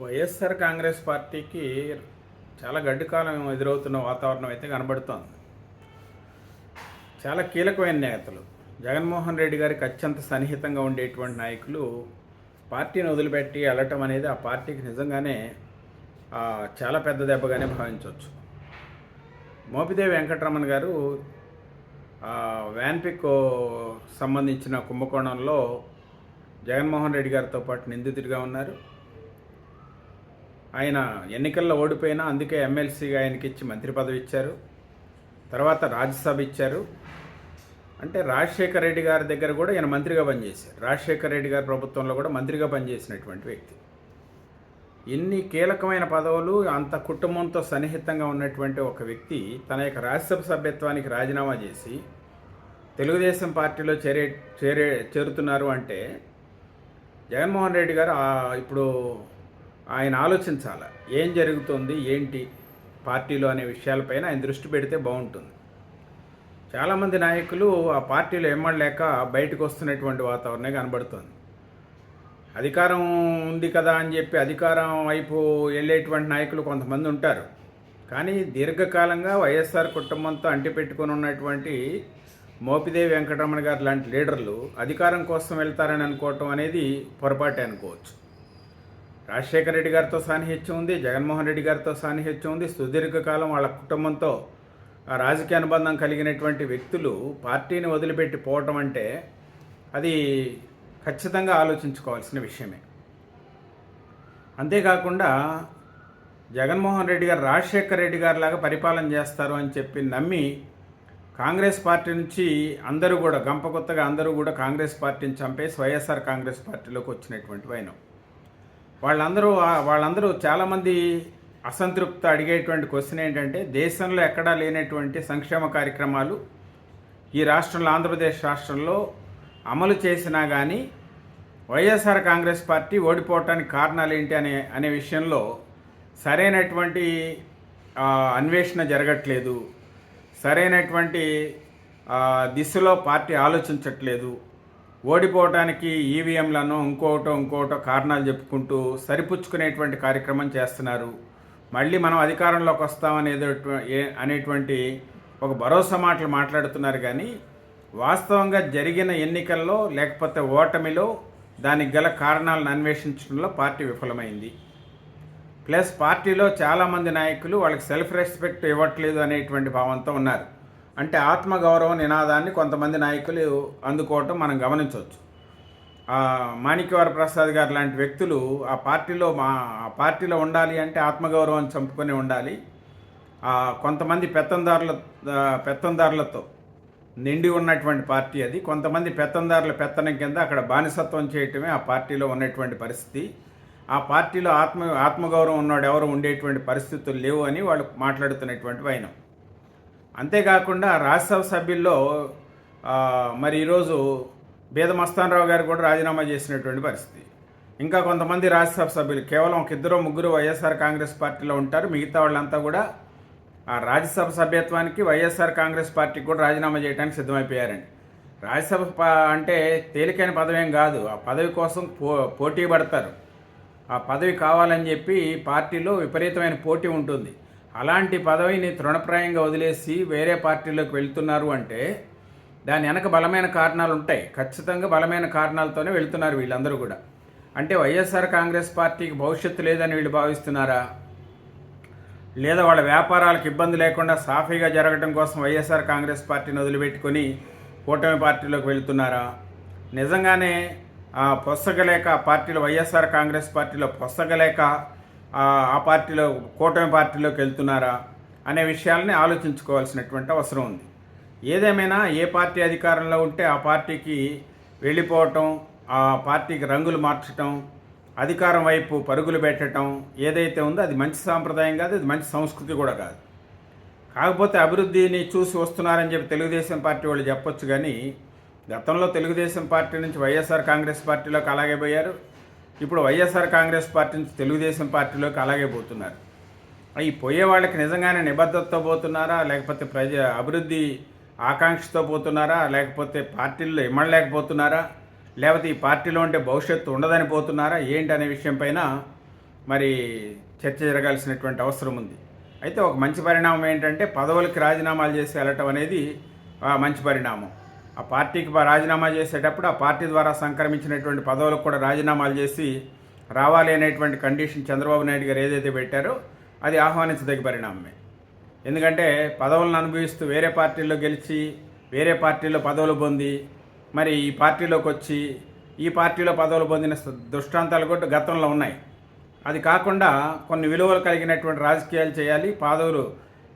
వైఎస్ఆర్ కాంగ్రెస్ పార్టీకి చాలా గడ్డి కాలం ఎదురవుతున్న వాతావరణం అయితే కనబడుతోంది. చాలా కీలకమైన నేతలు. జగన్మోహన్ రెడ్డి గారికి అత్యంత సన్నిహితంగా ఉండేటువంటి నాయకులు పార్టీని వదిలిపెట్టి వెళ్ళటం అనేది ఆ పార్టీకి నిజంగానే చాలా పెద్ద దెబ్బగానే భావించవచ్చు. మోపిదేవి వెంకటరమణ గారు ఆ, వ్యాన్పిక్ సంబంధించిన కుంభకోణంలో జగన్మోహన్ రెడ్డి గారితో పాటు నిందితుడిగా ఉన్నారు. ఆయన ఎన్నికల్లో ఓడిపోయినా అందుకే ఎమ్మెల్సీగా ఆయనకి ఇచ్చి మంత్రి పదవి ఇచ్చారు. తర్వాత రాజ్యసభ ఇచ్చారు. అంటే రాజశేఖర రెడ్డి గారి దగ్గర కూడా ఈయన మంత్రిగా పనిచేశారు. రాజశేఖర రెడ్డి గారి ప్రభుత్వంలో కూడా మంత్రిగా పనిచేసినటువంటి వ్యక్తి. ఇన్ని కీలకమైన పదవులు అంత కుటుంబంతో సన్నిహితంగా ఉన్నటువంటి ఒక వ్యక్తి తన యొక్క రాజ్యసభ సభ్యత్వానికి రాజీనామా చేసి తెలుగుదేశం పార్టీలో చేరే చేరే చేరుతున్నారు అంటే జగన్మోహన్ రెడ్డి గారు ఇప్పుడు ఆయన ఆలోచించాలి ఏం జరుగుతుంది ఏంటి పార్టీలో అనే విషయాలపైన ఆయన దృష్టి పెడితే బాగుంటుంది. చాలామంది నాయకులు ఆ పార్టీలో ఎమ్మడలేక బయటకు వస్తున్నటువంటి వాతావరణమే కనబడుతుంది. అధికారం ఉంది కదా అని చెప్పి అధికారం వైపు వెళ్ళేటువంటి నాయకులు కొంతమంది ఉంటారు. కానీ దీర్ఘకాలంగా వైఎస్ఆర్ కుటుంబంతో అంటిపెట్టుకొని ఉన్నటువంటి మోపిదేవి వెంకటరమణ గారు లాంటి లీడర్లు అధికారం కోసం వెళ్తారని అనుకోవటం అనేది పొరపాటే అనుకోవచ్చు. రాజశేఖర రెడ్డి గారితో సాన్నిహిత్యం ఉంది జగన్మోహన్ రెడ్డి గారితో సాన్నిహిత్యం ఉంది. సుదీర్ఘకాలం వాళ్ళ కుటుంబంతో రాజకీయ అనుబంధం కలిగినటువంటి వ్యక్తులు పార్టీని వదిలిపెట్టి పోవటం అంటే అది ఖచ్చితంగా ఆలోచించుకోవాల్సిన విషయమే. అంతేకాకుండా జగన్మోహన్ రెడ్డి గారు రాజశేఖర రెడ్డి గారిలాగా పరిపాలన చేస్తారు అని చెప్పి నమ్మి కాంగ్రెస్ పార్టీ నుంచి అందరూ కూడా గంప కొత్తగా అందరూ కూడా కాంగ్రెస్ పార్టీని చంపేసి వైఎస్ఆర్ కాంగ్రెస్ పార్టీలోకి వచ్చినటువంటి వైనం. వాళ్ళందరూ వాళ్ళందరూ చాలామంది అసంతృప్త అడిగేటువంటి క్వశ్చన్ ఏంటంటే దేశంలో ఎక్కడా లేనటువంటి సంక్షేమ కార్యక్రమాలు ఈ రాష్ట్రంలో ఆంధ్రప్రదేశ్ రాష్ట్రంలో అమలు చేసినా కానీ వైఎస్ఆర్ కాంగ్రెస్ పార్టీ ఓడిపోవటానికి కారణాలు ఏంటి అనే అనే విషయంలో సరైనటువంటి అన్వేషణ జరగట్లేదు. సరైనటువంటి దిశలో పార్టీ ఆలోచించట్లేదు. ఓడిపోవటానికి ఈవీఎంలను ఇంకోటో ఇంకోటో కారణాలు చెప్పుకుంటూ సరిపుచ్చుకునేటువంటి కార్యక్రమం చేస్తున్నారు. మళ్ళీ మనం అధికారంలోకి వస్తామనేది అనేటువంటి ఒక భరోసా మాటలు మాట్లాడుతున్నారు కానీ వాస్తవంగా జరిగిన ఎన్నికల్లో లేకపోతే ఓటమిలో దానికి గల కారణాలను అన్వేషించడంలో పార్టీ విఫలమైంది. ప్లస్ పార్టీలో చాలామంది నాయకులు వాళ్ళకి సెల్ఫ్ రెస్పెక్ట్ ఇవ్వట్లేదు అనేటువంటి భావంతో ఉన్నారు. అంటే ఆత్మగౌరవ నినాదాన్ని కొంతమంది నాయకులు అందుకోవటం మనం గమనించవచ్చు. మాణిక్యవర ప్రసాద్ గారు లాంటి వ్యక్తులు ఆ పార్టీలో మా ఆ పార్టీలో ఉండాలి అంటే ఆత్మగౌరవం చంపుకొని ఉండాలి. కొంతమంది పెత్తందారుల పెత్తందారులతో నిండి ఉన్నటువంటి పార్టీ అది. కొంతమంది పెత్తందారుల పెత్తనం కింద అక్కడ బానిసత్వం చేయటమే ఆ పార్టీలో ఉన్నటువంటి పరిస్థితి. ఆ పార్టీలో ఆత్మ ఆత్మగౌరవం ఉన్నాడు ఎవరు ఉండేటువంటి పరిస్థితులు లేవు అని వాళ్ళు మాట్లాడుతున్నటువంటి వైనం. అంతేకాకుండా రాజ్యసభ సభ్యుల్లో మరి ఈరోజు బేద మస్తానరావు గారు కూడా రాజీనామా చేసినటువంటి పరిస్థితి. ఇంకా కొంతమంది రాజ్యసభ సభ్యులు కేవలం ఒక ఇద్దరు ముగ్గురు వైఎస్ఆర్ కాంగ్రెస్ పార్టీలో ఉంటారు. మిగతా వాళ్ళంతా కూడా ఆ రాజ్యసభ సభ్యత్వానికి వైఎస్ఆర్ కాంగ్రెస్ పార్టీకి కూడా రాజీనామా చేయడానికి సిద్ధమైపోయారండి. రాజ్యసభ ప- అంటే తేలికైన పదవేం కాదు. ఆ పదవి కోసం పో పోటీ పడతారు. ఆ పదవి కావాలని చెప్పి పార్టీలో విపరీతమైన పోటీ ఉంటుంది. అలాంటి పదవిని తృణప్రాయంగా వదిలేసి వేరే పార్టీలోకి వెళ్తున్నారు అంటే దాని వెనక బలమైన కారణాలు ఉంటాయి. ఖచ్చితంగా బలమైన కారణాలతోనే వెళ్తున్నారు వీళ్ళందరూ కూడా. అంటే వైఎస్ఆర్ కాంగ్రెస్ పార్టీకి భవిష్యత్తు లేదని వీళ్ళు భావిస్తున్నారా? లేదా వాళ్ళ వ్యాపారాలకు ఇబ్బంది లేకుండా సాఫీగా జరగడం కోసం వైఎస్ఆర్ కాంగ్రెస్ పార్టీని వదిలిపెట్టుకొని కూటమి పార్టీలోకి వెళ్తున్నారా? నిజంగానే ఆ, పొసగలేక పార్టీలో వైఎస్ఆర్ కాంగ్రెస్ పార్టీలో పొసగలేక ఆ, పార్టీలో కూటమి పార్టీలోకి వెళ్తున్నారా అనే విషయాలని ఆలోచించుకోవాల్సినటువంటి అవసరం ఉంది. ఏదేమైనా ఏ పార్టీ అధికారంలో ఉంటే ఆ పార్టీకి వెళ్ళిపోవటం ఆ పార్టీకి రంగులు మార్చటం అధికారం వైపు పరుగులు పెట్టడం ఏదైతే ఉందో అది మంచి సాంప్రదాయం కాదు అది మంచి సంస్కృతి కూడా కాదు. కాకపోతే అభివృద్ధిని చూసి వస్తున్నారని చెప్పి తెలుగుదేశం పార్టీ వాళ్ళు చెప్పొచ్చు కానీ గతంలో తెలుగుదేశం పార్టీ నుంచి వైఎస్ఆర్ కాంగ్రెస్ పార్టీలోకి అలాగే పోయారు. ఇప్పుడు వైఎస్ఆర్ కాంగ్రెస్ పార్టీ నుంచి తెలుగుదేశం పార్టీలోకి అలాగే పోతున్నారు. ఈ పోయే వాళ్ళకి నిజంగానే నిబద్ధతతో పోతున్నారా? లేకపోతే ప్రజ అభివృద్ధి ఆకాంక్షతో పోతున్నారా? లేకపోతే పార్టీల్లో ఇమ్మడలేకపోతున్నారా? లేకపోతే ఈ పార్టీలో ఉంటే భవిష్యత్తు ఉండదని పోతున్నారా? ఏంటి అనే విషయం పైన మరి చర్చ జరగాల్సినటువంటి అవసరం ఉంది. అయితే ఒక మంచి పరిణామం ఏంటంటే పదవులకి రాజీనామాలు చేసి వెళ్ళటం అనేది మంచి పరిణామం. ఆ పార్టీకి రాజీనామా చేసేటప్పుడు ఆ పార్టీ ద్వారా సంక్రమించినటువంటి పదవులకు కూడా రాజీనామాలు చేసి రావాలి అనేటువంటి కండిషన్ చంద్రబాబు నాయుడు గారు ఏదైతే పెట్టారో అది ఆహ్వానించదగ్గ పరిణామమే. ఎందుకంటే పదవులను అనుభవిస్తూ వేరే పార్టీల్లో గెలిచి వేరే పార్టీలో పదవులు పొంది మరి ఈ పార్టీలోకి వచ్చి ఈ పార్టీలో పదవులు పొందిన దృష్టాంతాలు కూడా గతంలో ఉన్నాయి. అది కాకుండా కొన్ని విలువలు కలిగినటువంటి రాజకీయాలు చేయాలి పదవులు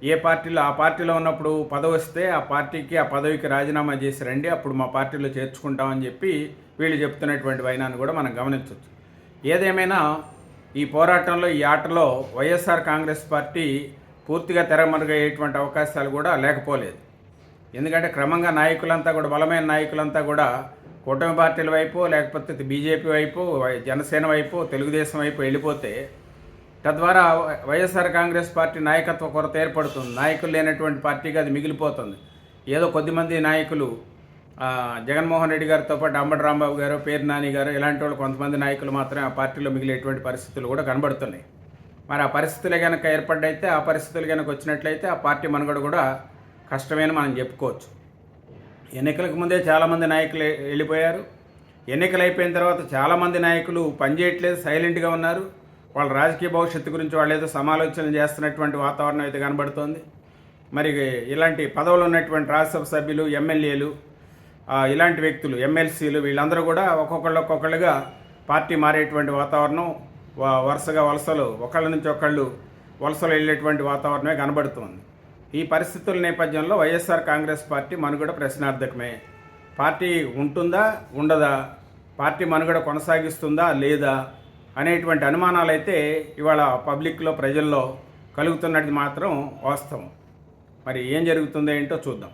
ఏ పార్టీలో ఆ పార్టీలో ఉన్నప్పుడు పదవి వస్తే ఆ పార్టీకి ఆ పదవికి రాజీనామా చేసి రండి అప్పుడు మా పార్టీలో చేర్చుకుంటామని చెప్పి వీళ్ళు చెప్తున్నటువంటి వైనాన్ని కూడా మనం గమనించవచ్చు. ఏదేమైనా ఈ పోరాటంలో ఈ ఆటలో వైఎస్ఆర్ కాంగ్రెస్ పార్టీ పూర్తిగా తెరమరుగయ్యేటువంటి అవకాశాలు కూడా లేకపోలేదు. ఎందుకంటే క్రమంగా నాయకులంతా కూడా బలమైన నాయకులంతా కూడా కూటమి పార్టీల వైపు లేకపోతే బీజేపీ వైపు జనసేన వైపు తెలుగుదేశం వైపు వెళ్ళిపోతే తద్వారా వైఎస్ఆర్ కాంగ్రెస్ పార్టీ నాయకత్వ కొరత ఏర్పడుతుంది. నాయకులు లేనటువంటి పార్టీగా అది మిగిలిపోతుంది. ఏదో కొద్దిమంది నాయకులు జగన్మోహన్ రెడ్డి గారితో పాటు అంబటి రాంబాబు గారు పేరు నాని గారు ఇలాంటి వాళ్ళు కొంతమంది నాయకులు మాత్రమే ఆ పార్టీలో మిగిలేటువంటి పరిస్థితులు కూడా కనబడుతున్నాయి. మరి ఆ పరిస్థితులు కనుక ఏర్పడ్డైతే ఆ పరిస్థితులు కనుక వచ్చినట్లయితే ఆ పార్టీ మనుగడ కూడా కష్టమేని మనం చెప్పుకోవచ్చు. ఎన్నికలకు ముందే చాలామంది నాయకులు వెళ్ళిపోయారు. ఎన్నికలు అయిపోయిన తర్వాత చాలామంది నాయకులు పనిచేయట్లేదు సైలెంట్గా ఉన్నారు. వాళ్ళ రాజకీయ భవిష్యత్తు గురించి వాళ్ళు ఏదో సమాలోచనలు చేస్తున్నటువంటి వాతావరణం అయితే కనబడుతోంది. మరి ఇలాంటి పదవులు ఉన్నటువంటి రాజ్యసభ సభ్యులు ఎమ్మెల్యేలు ఇలాంటి వ్యక్తులు ఎమ్మెల్సీలు వీళ్ళందరూ కూడా ఒక్కొక్కళ్ళు ఒక్కొక్కళ్ళుగా పార్టీ మారేటువంటి వాతావరణం వరుసగా వలసలు ఒకళ్ళ నుంచి ఒకళ్ళు వలసలు వెళ్ళేటువంటి వాతావరణమే కనబడుతోంది. ఈ పరిస్థితుల నేపథ్యంలో వైఎస్ఆర్ కాంగ్రెస్ పార్టీ మనుగడ ప్రశ్నార్థకమే. పార్టీ ఉంటుందా ఉండదా? పార్టీ మనుగడ కొనసాగిస్తుందా లేదా? అనేటువంటి అనుమానాలు అయితే ఇవాళ పబ్లిక్లో ప్రజల్లో కలుగుతున్నది మాత్రం వాస్తవం. మరి ఏం జరుగుతుందో ఏంటో చూద్దాం.